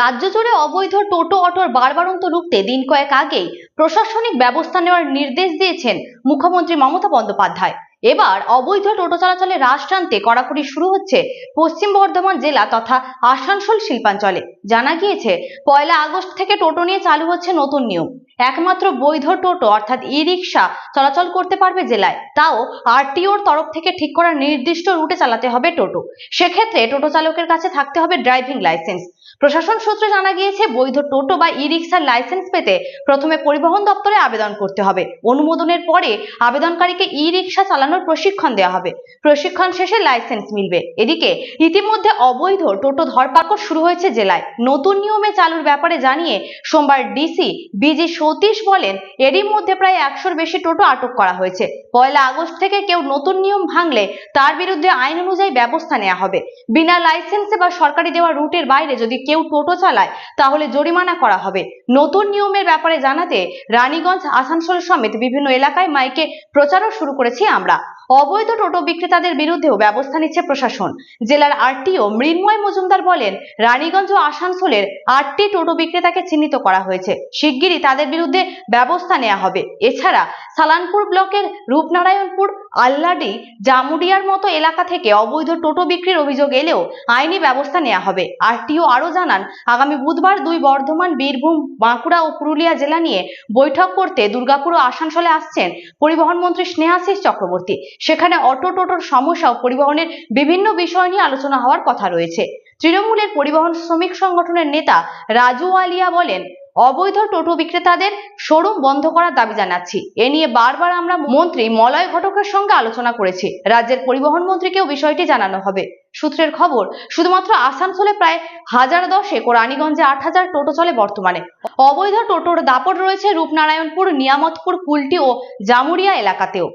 রাজ্য জুড়ে অবৈধ টোটো, অটোর বারবারন্ত রুখতে দিন কয়েক আগেই প্রশাসনিক ব্যবস্থা নেওয়ার নির্দেশ দিয়েছেন মুখ্যমন্ত্রী মমতা বন্দ্যোপাধ্যায়। এবার অবৈধ টোটো চলাচলে হ্রাস টানতে কড়াকড়ি শুরু হচ্ছে পশ্চিম বর্ধমান জেলা তথা আসানসোল শিল্পাঞ্চলে। জানা গিয়েছে, পয়লা আগস্ট থেকে টোটো নিয়ে চালু হচ্ছে নতুন নিয়ম। একমাত্র বৈধ টোটো, অর্থাৎ ই রিক্সা চলাচল করতে পারবে জেলায়। তাও আরটিওর তরফ থেকে ঠিক করা নির্দিষ্ট রুটে চালাতে হবে টোটো। সেক্ষেত্রে টোটো চালকের কাছে থাকতে হবে ড্রাইভিং লাইসেন্স। প্রশাসন সূত্রে জানা গিয়েছে, বৈধ টোটো বা ই রিক্সার লাইসেন্স পেতে প্রথমে পরিবহন দপ্তরে আবেদন করতে হবে। অনুমোদনের পরে আবেদনকারীকে ই রিক্সা চালানোর প্রশিক্ষণ দেওয়া হবে। প্রশিক্ষণ শেষে লাইসেন্স মিলবে। এদিকে, ইতিমধ্যে অবৈধ টোটো ধরপাকড় শুরু হয়েছে জেলায়। নতুন নিয়মে চালুর ব্যাপারে জানিয়ে সোমবার ডিসি বিজি সতীশ বলেন, এরই মধ্যে প্রায় একশোর বেশি টোটো আটক করা হয়েছে। পয়লা আগস্ট থেকে কেউ নতুন নিয়ম ভাঙলে তার বিরুদ্ধে আইন অনুযায়ী ব্যবস্থা নেওয়া হবে। বিনা লাইসেন্সে বা সরকারি দেওয়া রুটের বাইরে যদি কেউ টোটো চালায়, তাহলে জরিমানা করা হবে। নতুন নিয়মের ব্যাপারে জানাতে রানীগঞ্জ, আসানসোল সমেত বিভিন্ন এলাকায় মাইকে প্রচারও শুরু করেছি আমরা। অবৈধ টোটো বিক্রেতাদের বিরুদ্ধেও ব্যবস্থা নিচ্ছে প্রশাসন। জেলার আরটিও মৃন্ময় মজুমদার বলেন, রানীগঞ্জ ও আসানসোলের আটটি টোটো বিক্রেতাকে চিহ্নিত করা হয়েছে। শিগগিরই তাদের বিরুদ্ধে ব্যবস্থা নেওয়া হবে। এছাড়া সালানপুর ব্লকের রূপনারায়ণপুর, আল্লাডি, জামুডিয়ার মতো এলাকা থেকে অবৈধ টোটো বিক্রির অভিযোগ এলেও আইনি ব্যবস্থা নেওয়া হবে। আরটিও আরও জানান, আগামী বুধবার দুই বর্ধমান, বীরভূম, বাঁকুড়া ও পুরুলিয়া জেলা নিয়ে বৈঠক করতে দুর্গাপুর ও আসানসোলে আসছেন পরিবহন মন্ত্রী স্নেহাশিস চক্রবর্তী। সেখানে অটো টোটোর সমস্যা ও পরিবহনের বিভিন্ন বিষয় নিয়ে আলোচনা হওয়ার কথা রয়েছে। তৃণমূলের পরিবহন শ্রমিক সংগঠনের নেতা রাজু আলিয়া বলেন, অবৈধ টোটো বিক্রেতাদের শোরুম বন্ধ করার দাবি জানাচ্ছি। এ নিয়ে বারবার আমরা মন্ত্রী মলয় ঘটকের সঙ্গে আলোচনা করেছি। রাজ্যের পরিবহন মন্ত্রীকেও বিষয়টি জানানো হবে। সূত্রের খবর, শুধুমাত্র আসানসোলে প্রায় হাজার দশেক ও রানীগঞ্জে আট হাজার টোটো চলে বর্তমানে। অবৈধ টোটোর দাপট রয়েছে রূপনারায়ণপুর, নিয়ামতপুর, কুলটি ও জামুরিয়া এলাকাতেও।